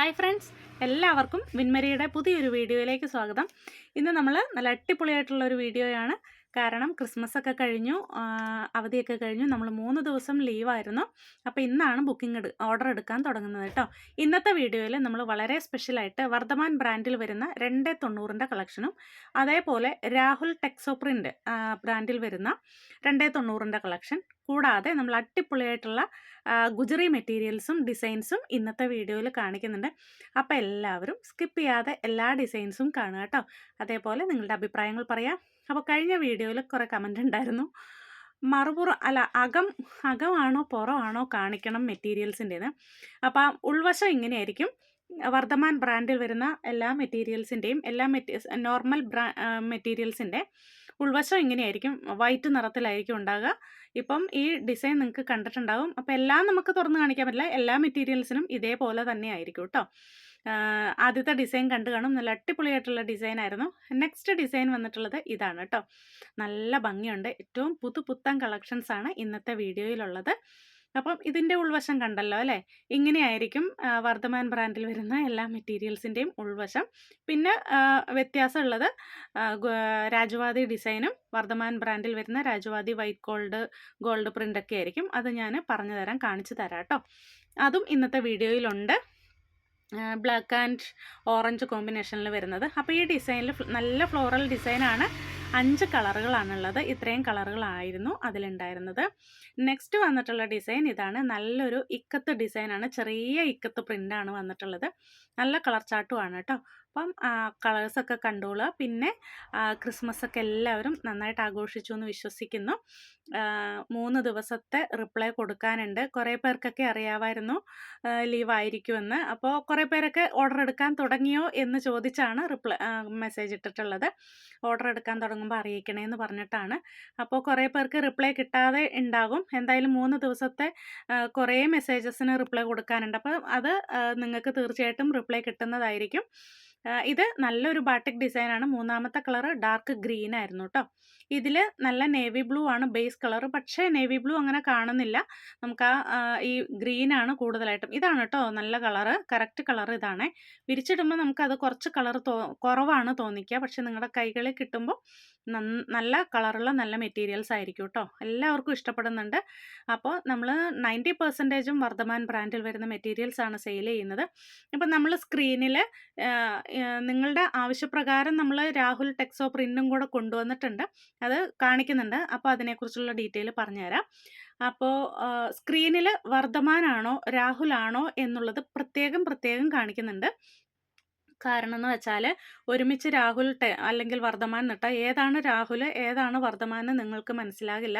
Hi friends എല്ലാവർക്കും വിൻമരിയുടെ പുതിയൊരു വീഡിയോയിലേക്ക് സ്വാഗതം. ഇന്ന് നമ്മൾ നല്ല അടിപൊളിയായിട്ടുള്ള ഒരു വീഡിയോയാണ് കാരണം ക്രിസ്മസ് ഒക്കെ കഴിഞ്ഞു അവധിയൊക്കെ കഴിഞ്ഞു. നമ്മൾ മൂന്ന് ദിവസം ലീവായിരുന്നു. അപ്പോൾ ഇന്നാണ് ബുക്കിംഗ് എടു ഓർഡർ എടുക്കാൻ തുടങ്ങുന്നത് കേട്ടോ. ഇന്നത്തെ വീഡിയോയിൽ നമ്മൾ വളരെ സ്പെഷ്യലായിട്ട് വർദ്ധമാൻ ബ്രാൻഡിൽ വരുന്ന രണ്ട് തൊണ്ണൂറിന്റെ കളക്ഷനും അതേപോലെ രാഹുൽ ടെക്സോ പ്രിന്റ് ബ്രാൻഡിൽ വരുന്ന രണ്ട് തൊണ്ണൂറിന്റെ കളക്ഷൻ കൂടാതെ നമ്മൾ അടിപൊളിയായിട്ടുള്ള ഗുജറി മെറ്റീരിയൽസും ഡിസൈൻസും ഇന്നത്തെ വീഡിയോയിൽ കാണിക്കുന്നുണ്ട്. അപ്പോൾ എല്ലാവരും സ്കിപ്പ് ചെയ്യാതെ എല്ലാ ഡിസൈൻസും കാണുക കേട്ടോ. അതേപോലെ നിങ്ങളുടെ അഭിപ്രായങ്ങൾ പറയാം. അപ്പോൾ കഴിഞ്ഞ വീഡിയോയിൽ കുറേ കമന്റ് ഉണ്ടായിരുന്നു. മറുപുറം അല്ല അകം അകമാണോ പുറമാണോ കാണിക്കണം മെറ്റീരിയൽസിന്റെത്. അപ്പോൾ ഉൾവശം ഇങ്ങനെയായിരിക്കും. വർദ്ധമാൻ ബ്രാൻഡിൽ വരുന്ന എല്ലാ മെറ്റീരിയൽസിന്റെയും എല്ലാ മെറ്റീ നോർമൽ ബ്രാ മെറ്റീരിയൽസിന്റെ ഉൾവശം ഇങ്ങനെയായിരിക്കും. വൈറ്റ് നിറത്തിലായിരിക്കും ഉണ്ടാകുക ഇപ്പം ഈ ഡിസൈൻ നിങ്ങൾക്ക് കണ്ടിട്ടുണ്ടാകും അപ്പോൾ എല്ലാം നമുക്ക് തുറന്ന് കാണിക്കാൻ പറ്റില്ല. എല്ലാ മെറ്റീരിയൽസിനും ഇതേപോലെ തന്നെ ആയിരിക്കും കേട്ടോ. ആദ്യത്തെ ഡിസൈൻ കണ്ടു കാണും. നല്ല അടിപൊളിയായിട്ടുള്ള ഡിസൈൻ ആയിരുന്നു. നെക്സ്റ്റ് ഡിസൈൻ വന്നിട്ടുള്ളത് ഇതാണ് കേട്ടോ നല്ല ഭംഗിയുണ്ട്. ഏറ്റവും പുതു പുത്തൻ ആണ് ഇന്നത്തെ വീഡിയോയിലുള്ളത്. അപ്പം ഇതിന്റെ ഉൾവശം കണ്ടല്ലോ അല്ലേ? ഇങ്ങനെയായിരിക്കും വർദ്ധമാൻ ബ്രാൻഡിൽ വരുന്ന എല്ലാ മെറ്റീരിയൽസിന്റെയും ഉൾവശം. പിന്നെ വ്യത്യാസമുള്ളത് രാജവാദി ഡിസൈനും വർദ്ധമാൻ ബ്രാൻഡിൽ വരുന്ന രാജവാദി വൈറ്റ് ഗോൾഡ് ഗോൾഡ് പ്രിന്റൊക്കെ ആയിരിക്കും. അത് ഞാൻ പറഞ്ഞു തരാം കാണിച്ചു തരാം കേട്ടോ അതും ഇന്നത്തെ വീഡിയോയിലുണ്ട്. ബ്ലാക്ക് ആൻഡ് ഓറഞ്ച് കോമ്പിനേഷനിൽ വരുന്നത്. അപ്പോൾ ഈ ഡിസൈനിൽ നല്ല ഫ്ലോറൽ ഡിസൈനാണ് അഞ്ച് കളറുകളാണുള്ളത്. ഇത്രയും കളറുകളായിരുന്നു അതിലുണ്ടായിരുന്നത്. നെക്സ്റ്റ് വന്നിട്ടുള്ള ഡിസൈൻ ഇതാണ്. നല്ലൊരു ഇക്കത്ത് ഡിസൈനാണ് ചെറിയ ഇക്കത്ത് പ്രിന്റാണ് വന്നിട്ടുള്ളത്. നല്ല കളർ ചാട്ടുമാണ് കേട്ടോ. അപ്പം കളേഴ്സൊക്കെ കണ്ടോളുക. പിന്നെ ക്രിസ്മസ് ഒക്കെ എല്ലാവരും നന്നായിട്ട് ആഘോഷിച്ചു എന്ന് വിശ്വസിക്കുന്നു. മൂന്ന് ദിവസത്തെ റിപ്ലൈ കൊടുക്കാനുണ്ട്. കുറേ പേർക്കൊക്കെ അറിയാമായിരുന്നു ലീവായിരിക്കുമെന്ന്. അപ്പോൾ കുറേ പേരൊക്കെ ഓർഡർ എടുക്കാൻ തുടങ്ങിയോ എന്ന് ചോദിച്ചാണ് റിപ്ലൈ മെസ്സേജ് ഇട്ടിട്ടുള്ളത്. ഓർഡർ എടുക്കാൻ തുടങ്ങുമ്പോൾ അറിയിക്കണേ എന്ന് പറഞ്ഞിട്ടാണ്. അപ്പോൾ കുറേ പേർക്ക് റിപ്ലൈ കിട്ടാതെ ഉണ്ടാകും. എന്തായാലും മൂന്ന് ദിവസത്തെ കുറേ മെസ്സേജസിന് റിപ്ലൈ കൊടുക്കാനുണ്ട്. അപ്പോൾ അത് നിങ്ങൾക്ക് തീർച്ചയായിട്ടും റിപ്ലൈ കിട്ടുന്നതായിരിക്കും. ഇത് നല്ലൊരു ബാട്ടിക് ഡിസൈനാണ്. മൂന്നാമത്തെ കളർ ഡാർക്ക് ഗ്രീൻ ആയിരുന്നു കേട്ടോ ഇതിൽ നല്ല നേവി ബ്ലൂ ആണ്. ബേസ് കളർ പക്ഷേ നേവി ബ്ലൂ അങ്ങനെ കാണുന്നില്ല. നമുക്ക് ആ ഈ ഗ്രീൻ ആണ് കൂടുതലായിട്ടും. ഇതാണ് കേട്ടോ നല്ല കളറ്. കറക്റ്റ് കളർ ഇതാണ്. വിരിച്ചിടുമ്പോൾ നമുക്കത് കുറച്ച് കളർ കുറവാണ് തോന്നിക്കുക. പക്ഷെ നിങ്ങളുടെ കൈകളിൽ കിട്ടുമ്പോൾ നല്ല കളറുള്ള നല്ല മെറ്റീരിയൽസ് ആയിരിക്കും കേട്ടോ എല്ലാവർക്കും ഇഷ്ടപ്പെടുന്നുണ്ട്. അപ്പോൾ നമ്മൾ നയന്റി പെർസെന്റേജും വർദ്ധമാൻ ബ്രാൻഡിൽ വരുന്ന മെറ്റീരിയൽസ് ആണ് സെയിൽ ചെയ്യുന്നത്. ഇപ്പം നമ്മൾ സ്ക്രീനിൽ നിങ്ങളുടെ ആവശ്യപ്രകാരം നമ്മൾ രാഹുൽ ടെക്സോ പ്രിന്റും കൂടെ കൊണ്ടുവന്നിട്ടുണ്ട്. അത് കാണിക്കുന്നുണ്ട്. അപ്പോൾ അതിനെക്കുറിച്ചുള്ള ഡീറ്റെയിൽ പറഞ്ഞുതരാം. അപ്പോൾ സ്ക്രീനിൽ വർദ്ധമാനാണോ രാഹുലാണോ എന്നുള്ളത് പ്രത്യേകം പ്രത്യേകം കാണിക്കുന്നുണ്ട്. കാരണം എന്ന് വെച്ചാൽ ഒരുമിച്ച് രാഹുൽ ടെ അല്ലെങ്കിൽ വർദ്ധമാൻ നിട്ട ഏതാണ് രാഹുൽ ഏതാണ് വർദ്ധമാൻ എന്ന് നിങ്ങൾക്ക് മനസ്സിലാകില്ല.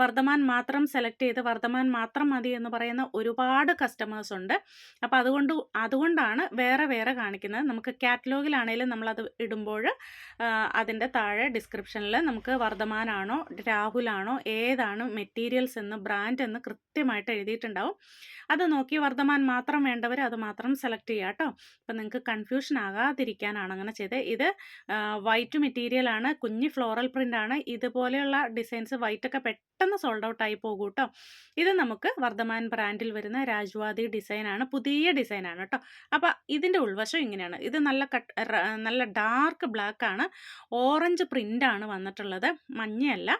വർദ്ധമാൻ മാത്രം സെലക്ട് ചെയ്ത് വർദ്ധമാൻ മാത്രം മതി എന്ന് പറയുന്ന ഒരുപാട് കസ്റ്റമേഴ്സ് ഉണ്ട്. അപ്പോൾ അതുകൊണ്ട് അതുകൊണ്ടാണ് വേറെ വേറെ കാണിക്കുന്നത്. നമുക്ക് കാറ്റലോഗിലാണെങ്കിലും നമ്മളത് ഇടുമ്പോൾ അതിന്റെ താഴെ ഡിസ്ക്രിപ്ഷനിൽ നമുക്ക് വർദ്ധമാനാണോ രാഹുലാണോ ഏതാണ് മെറ്റീരിയൽസ് എന്ന് ബ്രാൻഡ് എന്ന് കൃത്യമായിട്ട് എഴുതിയിട്ടുണ്ടാവും. അത് നോക്കി വർദ്ധമാൻ മാത്രം വേണ്ടവർ അത് മാത്രം സെലക്ട് ചെയ്യുക കേട്ടോ. അപ്പം നിങ്ങൾക്ക് കൺഫ്യൂഷൻ ആകാതിരിക്കാനാണ് അങ്ങനെ ചെയ്തത് ഇത് വൈറ്റ് മെറ്റീരിയൽ ആണ് കുഞ്ഞ് ഫ്ലോറൽ പ്രിന്റ് ആണ്. ഇതുപോലെയുള്ള ഡിസൈൻസ് വൈറ്റ് ഒക്കെ പെട്ടെന്ന് സോൾഡ് ഔട്ട് ആയി പോകും കേട്ടോ. ഇത് നമുക്ക് വർദ്ധമാൻ ബ്രാൻഡിൽ വരുന്ന രാജ്വാദി ഡിസൈനാണ് പുതിയ ഡിസൈനാണ് കേട്ടോ. അപ്പോൾ ഇതിന്റെ ഉൾവശം ഇങ്ങനെയാണ്. ഇത് നല്ല കട്ട് നല്ല ഡാർക്ക് ബ്ലാക്ക് ആണ്. ഓറഞ്ച് പ്രിന്റ് ആണ് വന്നിട്ടുള്ളത്. മഞ്ഞയല്ല.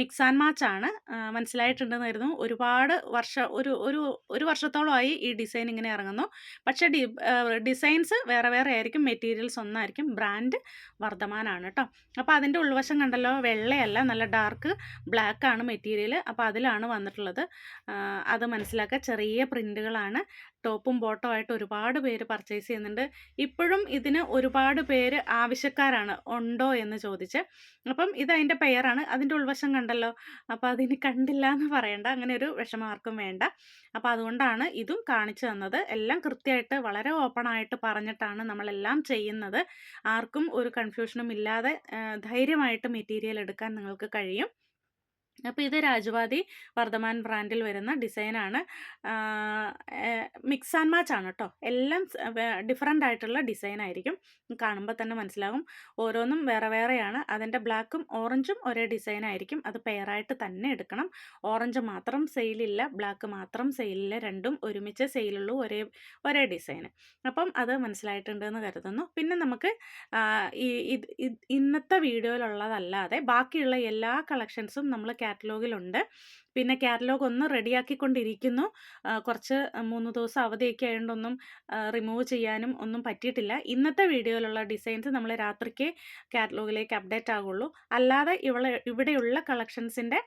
മിക്സ് ആൻഡ് മാച്ച് ആണ്. മനസ്സിലായിട്ടുണ്ടെന്ന് കരുതുന്നു ഒരുപാട് വർഷം ഒരു ഒരു ഒരു വർഷത്തോളമായി ഈ ഡിസൈൻ ഇങ്ങനെ ഇറങ്ങുന്നു. പക്ഷേ ഡി ഡിസൈൻസ് വേറെ വേറെ ആയിരിക്കും മെറ്റീരിയൽസ് ഒന്നായിരിക്കും ബ്രാൻഡ് വർദ്ധമാനാണ് കേട്ടോ. അപ്പോൾ അതിന്റെ ഉൾവശം കണ്ടല്ലോ വെള്ളയല്ല നല്ല ഡാർക്ക് ബ്ലാക്ക് ആണ് മെറ്റീരിയൽ അപ്പോൾ അതിലാണ് വന്നിട്ടുള്ളത്. അത് മനസ്സിലാക്കുക. ചെറിയ പ്രിന്റുകളാണ്. ടോപ്പും ബോട്ടോ ആയിട്ട് ഒരുപാട് പേര് പർച്ചേസ് ചെയ്യുന്നുണ്ട്. ഇപ്പോഴും ഇതിന് ഒരുപാട് പേര് ആവശ്യക്കാരാണ്. ഉണ്ടോ എന്ന് ചോദിച്ച്. അപ്പം ഇത് അതിന്റെ പെയറാണ് അതിന്റെ ഉൾവശം കണ്ടല്ലോ. അപ്പോൾ അതിന് കണ്ടില്ല എന്ന് പറയണ്ട. അങ്ങനെ ഒരു വിഷമാർക്കും വേണ്ട. അപ്പോൾ അതുകൊണ്ടാണ് ഇതും കാണിച്ചു തന്നത്. എല്ലാം കൃത്യമായിട്ട് വളരെ ഓപ്പൺ ആയിട്ട് പറഞ്ഞിട്ടാണ് നമ്മളെല്ലാം ചെയ്യുന്നത്. ആർക്കും ഒരു കൺഫ്യൂഷനും ഇല്ലാതെ ധൈര്യമായിട്ട് മെറ്റീരിയൽ എടുക്കാൻ നിങ്ങൾക്ക് കഴിയും. അപ്പോൾ ഇത് രാജവാദി വർദ്ധമാൻ ബ്രാൻഡിൽ വരുന്ന ഡിസൈനാണ് മിക്സ് ആൻഡ് മാച്ച് ആണ് കേട്ടോ എല്ലാം ഡിഫറെന്റ് ആയിട്ടുള്ള ഡിസൈൻ ആയിരിക്കും. കാണുമ്പോൾ തന്നെ മനസ്സിലാകും ഓരോന്നും വേറെ വേറെയാണ്. അതിന്റെ ബ്ലാക്കും ഓറഞ്ചും ഒരേ ഡിസൈൻ ആയിരിക്കും. അത് പെയറായിട്ട് തന്നെ എടുക്കണം. ഓറഞ്ച് മാത്രം സെയിലില്ല ബ്ലാക്ക് മാത്രം സെയിലില്ല രണ്ടും ഒരുമിച്ച് സെയിലുള്ളൂ ഒരേ ഒരേ ഡിസൈൻ അപ്പം അത് മനസ്സിലായിട്ടുണ്ടെന്ന് കരുതുന്നു. പിന്നെ നമുക്ക് ഈ ഇന്നത്തെ വീഡിയോയിലുള്ളതല്ലാതെ ബാക്കിയുള്ള എല്ലാ കളക്ഷൻസും നമ്മൾ കാറ്റലോഗിലുണ്ട്. പിന്നെ കാറ്റലോഗ് ഒന്ന് റെഡിയാക്കിക്കൊണ്ടിരിക്കുന്നു. കുറച്ച് മൂന്ന് ദിവസം അവധിയൊക്കെ ആയതുകൊണ്ടൊന്നും റിമൂവ് ചെയ്യാനും ഒന്നും പറ്റിയിട്ടില്ല. ഇന്നത്തെ വീഡിയോയിലുള്ള ഡിസൈൻസ് നമ്മൾ രാത്രിക്ക് കാറ്റലോഗിലേക്ക് അപ്ഡേറ്റ് ആകുള്ളൂ അല്ലാതെ ഇവിടെ ഇവിടെയുള്ള കളക്ഷൻസിന്റെ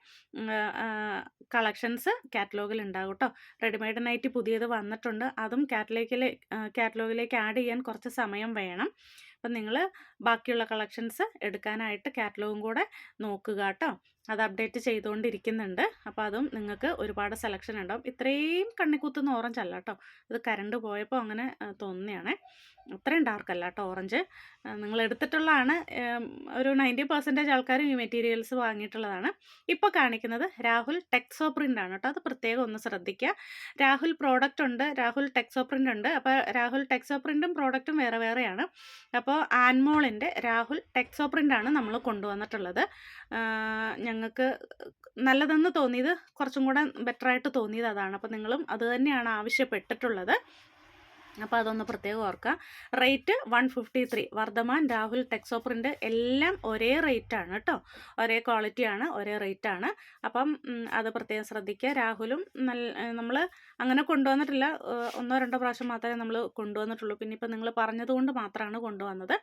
കളക്ഷൻസ് കാറ്റലോഗിൽ ഉണ്ടാകും കേട്ടോ റെഡിമെയ്ഡ് നൈറ്റ് പുതിയത് വന്നിട്ടുണ്ട്. അതും കാറ്റലോഗിലെ കാറ്റലോഗിലേക്ക് ആഡ് ചെയ്യാൻ കുറച്ച് സമയം വേണം. അപ്പം നിങ്ങൾ ബാക്കിയുള്ള കളക്ഷൻസ് എടുക്കാനായിട്ട് കാറ്റലോഗും കൂടെ നോക്കുക കേട്ടോ അത് അപ്ഡേറ്റ് ചെയ്തുകൊണ്ടിരിക്കുന്നുണ്ട്. അപ്പോൾ അതും നിങ്ങൾക്ക് ഒരുപാട് സെലക്ഷൻ ഉണ്ടാവും. ഇത്രയും കണ്ണിക്കുത്തുന്ന ഓറഞ്ച് അല്ല കേട്ടോ ഇത് കരണ്ട് പോയപ്പോൾ അങ്ങനെ തോന്നിയാണ് അത്രയും ഡാർക്ക് അല്ല കേട്ടോ ഓറഞ്ച് നിങ്ങൾ എടുത്തിട്ടുള്ളതാണ് ഒരു നയന്റി പെർസെന്റേജ് ആൾക്കാരും ഈ മെറ്റീരിയൽസ് വാങ്ങിയിട്ടുള്ളതാണ്. ഇപ്പോൾ കാണിക്കുന്നത് രാഹുൽ ടെക്സോ പ്രിന്റ് ആണ് കേട്ടോ അത് പ്രത്യേകം ഒന്ന് ശ്രദ്ധിക്കുക രാഹുൽ പ്രോഡക്റ്റ് ഉണ്ട് രാഹുൽ ടെക്സോ പ്രിന്റ് ഉണ്ട്. അപ്പോൾ രാഹുൽ ടെക്സോ പ്രിന്റും പ്രോഡക്റ്റും വേറെ വേറെയാണ്. അപ്പോൾ ആൻമോളിന്റെ രാഹുൽ ടെക്സോ പ്രിന്റാണ് നമ്മൾ കൊണ്ടുവന്നിട്ടുള്ളത്. ഞങ്ങൾക്ക് നല്ലതെന്ന് തോന്നിയത് കുറച്ചും കൂടെ ബെറ്ററായിട്ട് തോന്നിയത് അതാണ്. അപ്പോൾ നിങ്ങളും അത് തന്നെയാണ് ആവശ്യപ്പെട്ടിട്ടുള്ളത്. അപ്പോൾ അതൊന്ന് പ്രത്യേകം ഓർക്കുക. Rate one fifty three. Vardhman Rahul ടെക്സോ print എല്ലാം ഒരേ റേറ്റാണ് കേട്ടോ. ഒരേ ക്വാളിറ്റിയാണ് ഒരേ റേറ്റാണ്. അപ്പം അത് പ്രത്യേകം ശ്രദ്ധിക്കുക. രാഹുലും നല്ല നമ്മൾ അങ്ങനെ കൊണ്ടുവന്നിട്ടില്ല. ഒന്നോ രണ്ടോ പ്രാവശ്യം മാത്രമേ നമ്മൾ കൊണ്ടുവന്നിട്ടുള്ളൂ. പിന്നെ ഇപ്പം നിങ്ങൾ പറഞ്ഞതുകൊണ്ട് മാത്രമാണ് കൊണ്ടുവന്നത്.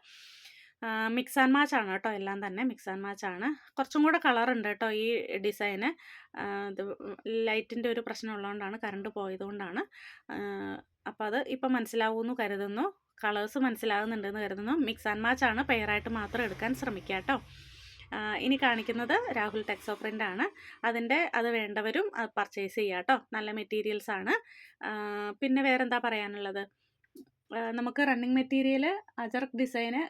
മിക്സ് ആൻഡ് മാച്ച് ആണ് കേട്ടോ എല്ലാം തന്നെ. മിക്സ് ആൻഡ് മാച്ച് ആണ്. കുറച്ചും കൂടെ കളർ ഉണ്ട് കേട്ടോ ഈ ഡിസൈന് ഇത് ലൈറ്റിന്റെ ഒരു പ്രശ്നം ഉള്ളതുകൊണ്ടാണ് കറണ്ട് പോയതുകൊണ്ടാണ്. അപ്പോൾ അത് ഇപ്പം മനസ്സിലാവുമെന്ന് കരുതുന്നു. കളേഴ്സ് മനസ്സിലാകുന്നുണ്ടെന്ന് കരുതുന്നു. മിക്സ് ആൻഡ് മാച്ച് ആണ്. പെയറായിട്ട് മാത്രം എടുക്കാൻ ശ്രമിക്കുക കേട്ടോ ഇനി കാണിക്കുന്നത് രാഹുൽ ടെക്സോ പ്രിന്റ് ആണ്. അതിന്റെ അത് വേണ്ടവരും പർച്ചേസ് ചെയ്യുക കേട്ടോ നല്ല മെറ്റീരിയൽസ് ആണ്. പിന്നെ വേറെന്താ പറയാനുള്ളത്? നമുക്ക് റണ്ണിങ് മെറ്റീരിയൽ അജറക് ഡിസൈന്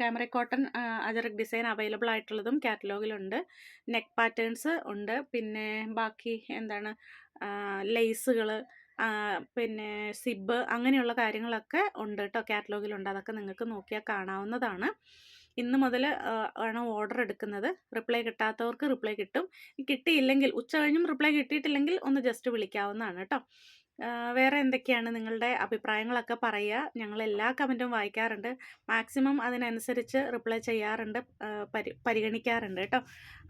camera cotton Ajrak design available ആയിട്ടുള്ളതും കാറ്റലോഗിലുണ്ട് നെക്ക് പാറ്റേൺസ് ഉണ്ട്. പിന്നെ ബാക്കി എന്താണ് ലേസുകൾ പിന്നെ സിബ് അങ്ങനെയുള്ള കാര്യങ്ങളൊക്കെ ഉണ്ട് കേട്ടോ കാറ്റലോഗിലുണ്ട് അതൊക്കെ നിങ്ങൾക്ക് നോക്കിയാൽ കാണാവുന്നതാണ്. ഇന്ന് മുതൽ ആണ് ഓർഡർ എടുക്കുന്നത്. റിപ്ലൈ കിട്ടാത്തവർക്ക് റിപ്ലൈ കിട്ടും. കിട്ടിയില്ലെങ്കിൽ ഉച്ച കഴിഞ്ഞും റിപ്ലൈ കിട്ടിയിട്ടില്ലെങ്കിൽ ഒന്ന് ജസ്റ്റ് വിളിക്കാവുന്നതാണ് കേട്ടോ വേറെ എന്തൊക്കെയാണ് നിങ്ങളുടെ അഭിപ്രായങ്ങളൊക്കെ പറയുക? ഞങ്ങൾ എല്ലാ കമന്റും വായിക്കാറുണ്ട്. മാക്സിമം അതിനനുസരിച്ച് റിപ്ലൈ ചെയ്യാറുണ്ട് പരി പരിഗണിക്കാറുണ്ട് കേട്ടോ.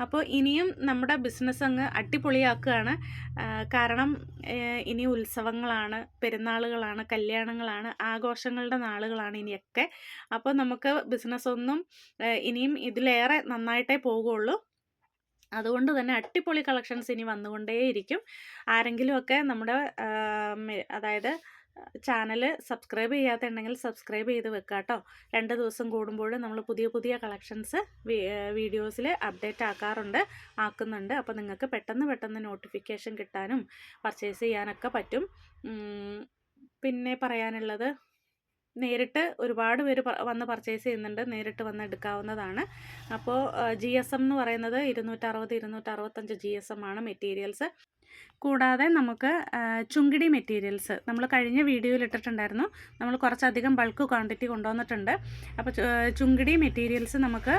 അപ്പോൾ ഇനിയും നമ്മുടെ ബിസിനസ് അങ്ങ് അടിപൊളിയാക്കുകയാണ്. കാരണം ഇനി ഉത്സവങ്ങളാണ് പെരുന്നാളുകളാണ് കല്യാണങ്ങളാണ് ആഘോഷങ്ങളുടെ നാളുകളാണ് ഇനിയൊക്കെ. അപ്പോൾ നമുക്ക് ബിസിനസ് ഒന്നും ഇനിയും ഇതിലേറെ നന്നായിട്ടേ പോകുള്ളൂ അതുകൊണ്ട് തന്നെ അട്ടിപ്പൊളി കളക്ഷൻസ് ഇനി വന്നുകൊണ്ടേയിരിക്കും. ആരെങ്കിലുമൊക്കെ നമ്മുടെ അതായത് ചാനൽ സബ്സ്ക്രൈബ് ചെയ്യാത്തുണ്ടെങ്കിൽ സബ്സ്ക്രൈബ് ചെയ്ത് വെക്കുക കേട്ടോ രണ്ട് ദിവസം കൂടുമ്പോൾ നമ്മൾ പുതിയ പുതിയ കളക്ഷൻസ് വീഡിയോസിൽ അപ്ഡേറ്റ് ആക്കാറുണ്ട് ആക്കുന്നുണ്ട്. അപ്പോൾ നിങ്ങൾക്ക് പെട്ടെന്ന് പെട്ടെന്ന് നോട്ടിഫിക്കേഷൻ കിട്ടാനും പർച്ചേസ് ചെയ്യാനൊക്കെ പറ്റും. പിന്നെ പറയാനുള്ളത്? നേരിട്ട് ഒരുപാട് പേര് വന്ന് പർച്ചേസ് ചെയ്യുന്നുണ്ട്. നേരിട്ട് വന്ന് എടുക്കാവുന്നതാണ്. അപ്പോൾ ജി എസ് എം എന്ന് പറയുന്നത് ഇരുന്നൂറ്ററുപത് ഇരുന്നൂറ്ററുപത്തഞ്ച് ജി എസ് എം ആണ് മെറ്റീരിയൽസ്. കൂടാതെ നമുക്ക് ചുങ്കിടി മെറ്റീരിയൽസ് നമ്മൾ കഴിഞ്ഞ വീഡിയോയിൽ ഇട്ടിട്ടുണ്ടായിരുന്നു. നമ്മൾ കുറച്ചധികം ബൾക്ക് ക്വാണ്ടിറ്റി കൊണ്ടുവന്നിട്ടുണ്ട്. അപ്പോൾ ചുങ്കിടി മെറ്റീരിയൽസ് നമുക്ക്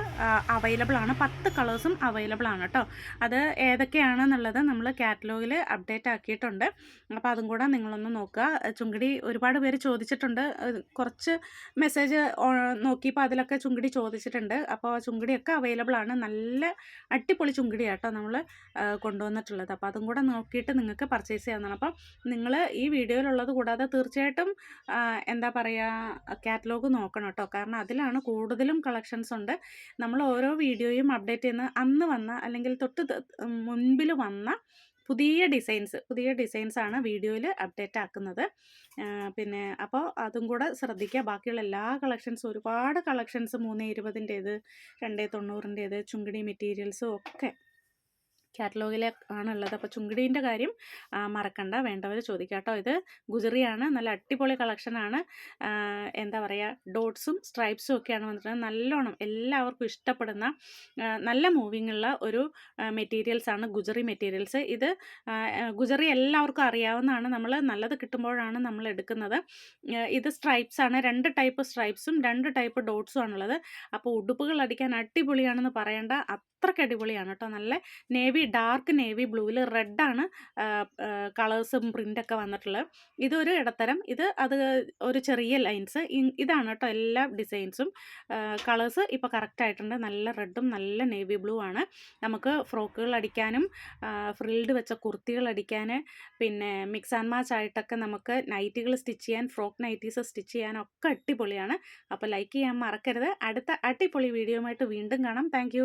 അവൈലബിൾ ആണ്. പത്ത് കളേഴ്സും അവൈലബിൾ ആണ് കേട്ടോ അത് ഏതൊക്കെയാണെന്നുള്ളത് നമ്മൾ കാറ്റലോഗിൽ അപ്ഡേറ്റ് ആക്കിയിട്ടുണ്ട്. അപ്പോൾ അതും കൂടെ നിങ്ങളൊന്ന് നോക്കുക. ചുങ്കിടി ഒരുപാട് പേര് ചോദിച്ചിട്ടുണ്ട്. കുറച്ച് മെസ്സേജ് നോക്കിയപ്പോൾ അതിലൊക്കെ ചുങ്കിടി ചോദിച്ചിട്ടുണ്ട്. അപ്പോൾ ചുങ്കിടിയൊക്കെ അവൈലബിൾ ആണ്. നല്ല അടിപൊളി ചുങ്കിടിയാട്ടോ നമ്മൾ കൊണ്ടുവന്നിട്ടുള്ളത്. അപ്പോൾ അതും കൂടെ നോക്കിയിട്ട് നിങ്ങൾക്ക് പർച്ചേസ് ചെയ്യാവുന്നതാണ്. അപ്പം നിങ്ങൾ ഈ വീഡിയോയിലുള്ളത് കൂടാതെ തീർച്ചയായിട്ടും എന്താ പറയുക കാറ്റലോഗ് നോക്കണം കേട്ടോ. കാരണം അതിലാണ് കൂടുതലും കളക്ഷൻസ് ഉണ്ട്. നമ്മൾ ഓരോ വീഡിയോയും അപ്ഡേറ്റ് ചെയ്യുന്ന അന്ന് വന്ന അല്ലെങ്കിൽ തൊട്ട് മുൻപിൽ വന്ന പുതിയ ഡിസൈൻസ് പുതിയ ഡിസൈൻസ് ആണ് വീഡിയോയിൽ അപ്ഡേറ്റ് ആക്കുന്നത്. പിന്നെ അപ്പോൾ അതും കൂടെ ശ്രദ്ധിക്കുക. ബാക്കിയുള്ള എല്ലാ കളക്ഷൻസും ഒരുപാട് കളക്ഷൻസ് മൂന്ന് ഇരുപതിന്റേത് രണ്ട് തൊണ്ണൂറിന്റേത് ചുങ്കിടി മെറ്റീരിയൽസും ഒക്കെ കാറ്റലോഗിൽ ആണുള്ളത്. അപ്പോൾ ചുങ്കിടീന്റെ കാര്യം മറക്കണ്ട. വേണ്ടവർ ചോദിക്കാട്ടോ ഇത് ഗുജറിയാണ്. നല്ല അടിപൊളി കളക്ഷനാണ് എന്താ പറയുക ഡോട്ട്സും സ്ട്രൈപ്സും ഒക്കെയാണ് വന്നിട്ടുള്ളത്. നല്ലോണം എല്ലാവർക്കും ഇഷ്ടപ്പെടുന്ന നല്ല മൂവിങ് ഉള്ള ഒരു മെറ്റീരിയൽസ് ആണ് ഗുജറി മെറ്റീരിയൽസ് ഇത് ഗുജറി എല്ലാവർക്കും അറിയാവുന്നതാണ്. നമ്മൾ നല്ലത് കിട്ടുമ്പോഴാണ് നമ്മൾ എടുക്കുന്നത്. ഇത് സ്ട്രൈപ്സ് ആണ്. രണ്ട് ടൈപ്പ് സ്ട്രൈപ്സും രണ്ട് ടൈപ്പ് ഡോട്ട്സും ആണുള്ളത്. അപ്പോൾ ഉടുപ്പുകൾ അടിക്കാൻ അടിപൊളിയാണെന്ന് പറയേണ്ട. അത്രയ്ക്ക് അടിപൊളിയാണ് കേട്ടോ. നല്ല നേവി ഡാർക്ക് നേവി ബ്ലൂവിൽ റെഡാണ് കളേഴ്സും പ്രിന്റൊക്കെ വന്നിട്ടുള്ളത് ഇതൊരു ഇടത്തരം. ഇത് അത് ഒരു ചെറിയ ലൈൻസ്. ഇതാണ് കേട്ടോ എല്ലാ ഡിസൈൻസും. കളേഴ്സ് ഇപ്പോൾ കറക്റ്റായിട്ടുണ്ട്. നല്ല റെഡും നല്ല നേവി ബ്ലൂ ആണ്. നമുക്ക് ഫ്രോക്കുകൾ അടിക്കാനും ഫ്രിൽഡ് വെച്ച കുർത്തികൾ അടിക്കാൻ പിന്നെ മിക്സ് ആൻഡ് മാച്ച് ആയിട്ടൊക്കെ നമുക്ക് നൈറ്റികൾ സ്റ്റിച്ച് ചെയ്യാൻ ഫ്രോക്ക് നൈറ്റീസ് സ്റ്റിച്ച് ചെയ്യാനൊക്കെ അടിപൊളിയാണ്. അപ്പോൾ ലൈക്ക് ചെയ്യാൻ മറക്കരുത്. അടുത്ത അടിപൊളി വീഡിയോയുമായിട്ട് വീണ്ടും കാണാം. താങ്ക്